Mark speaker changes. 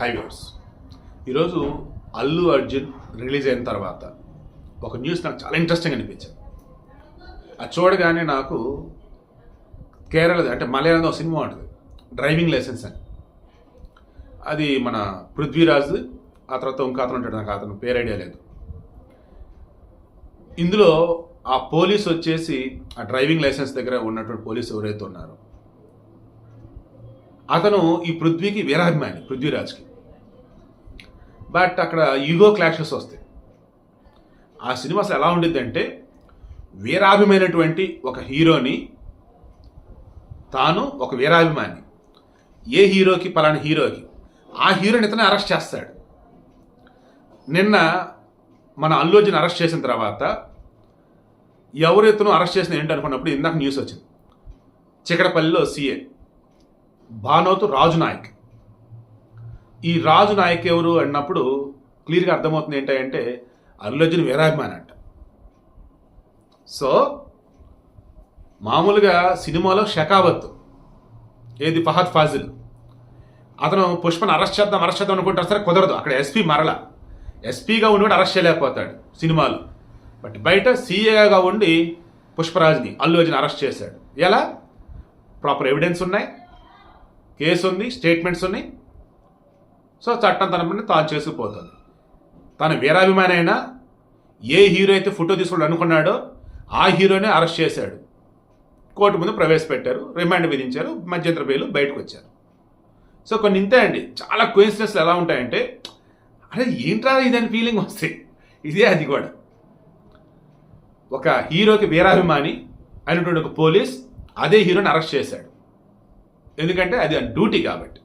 Speaker 1: Highways ఈరోజు Allu Arjun release అయిన తర్వాత ఒక న్యూస్ నాకు చాలా ఇంట్రెస్టింగ్ అనిపించింది. అది చూడగానే నాకు కేరళ అంటే మలయాళంలో ఒక సినిమా ఉంటుంది. డ్రైవింగ్ లైసెన్స్ అని. అది మన పృథ్వీరాజ్ ఆ తర్వాత ఇంకా అతను ఉంటాడు నాకు అతను పేరు ఐడియా లేదు. ఇందులో ఆ పోలీస్ వచ్చేసి ఆ డ్రైవింగ్ లైసెన్స్ దగ్గర ఉన్నటువంటి పోలీస్ ఎవరైతే ఉన్నారో అతను ఈ పృథ్వీకి వీరాభిమాని పృథ్వీరాజ్కి. బట్ అక్కడ ఈగో క్లాషెస్ వస్తాయి. ఆ సినిమా అసలు ఎలా ఉండిద్ది అంటే వీరాభిమైనటువంటి ఒక హీరోని తాను ఒక వీరాభిమాని. ఏ హీరోకి పలానా హీరోకి. ఆ హీరోని ఇతను అరెస్ట్ చేస్తాడు. నిన్న మన అల్లు అర్జున్ అరెస్ట్ చేసిన తర్వాత ఎవరు ఇతను అరెస్ట్ చేసిన ఏంటి అనుకున్నప్పుడు ఇందాక న్యూస్ వచ్చింది. చికడపల్లిలో సీఏ. భానోతు రాజు నాయక్ ఈ రాజు నాయక్ ఎవరు అన్నప్పుడు క్లియర్గా అర్థమవుతుంది ఏంటంటే అల్లు అర్జున్ వీరాభిమాని అంట సో మామూలుగా సినిమాలో షకావత్ ఏది ఫహద్ ఫాజిల్. అతను పుష్పను అరెస్ట్ చేద్దాం అరెస్ట్ చేద్దాం అనుకుంటారు సరే కుదరదు. అక్కడ ఎస్పీ మరల. ఎస్పీగా ఉండి కూడా అరెస్ట్ చేయలేకపోతాడు సినిమాలో. బట్ బయట సీఏగా ఉండి పుష్పరాజ్ని అల్లు అర్జున్ అరెస్ట్ చేశాడు. ఎలా? ప్రాపర్ ఎవిడెన్స్ ఉన్నాయి. కేసు ఉంది స్టేట్మెంట్స్ ఉన్నాయి. సో చట్టం తన పని తాను చేసుకుపోతుంది. తన వీరాభిమాని అయినా ఏ హీరో అయితే ఫోటో తీసుకోవడం అనుకున్నాడో ఆ హీరోనే అరెస్ట్ చేశాడు. కోర్టు ముందు ప్రవేశపెట్టారు రిమాండ్ విధించారు మధ్యంతర బెయిల్ బయటకు వచ్చారు సో కొన్ని ఇంతే అండి. చాలా కోయిన్సిడెన్స్లు ఎలా ఉంటాయంటే అరే ఏంట్రా ఇదని ఫీలింగ్ వస్తాయి ఇదే అది కూడా. ఒక హీరోకి వీరాభిమాని అయినటువంటి ఒక పోలీస్ అదే హీరోని అరెస్ట్ చేశాడు. ఎందుకంటే అది డ్యూటీ కాబట్టి.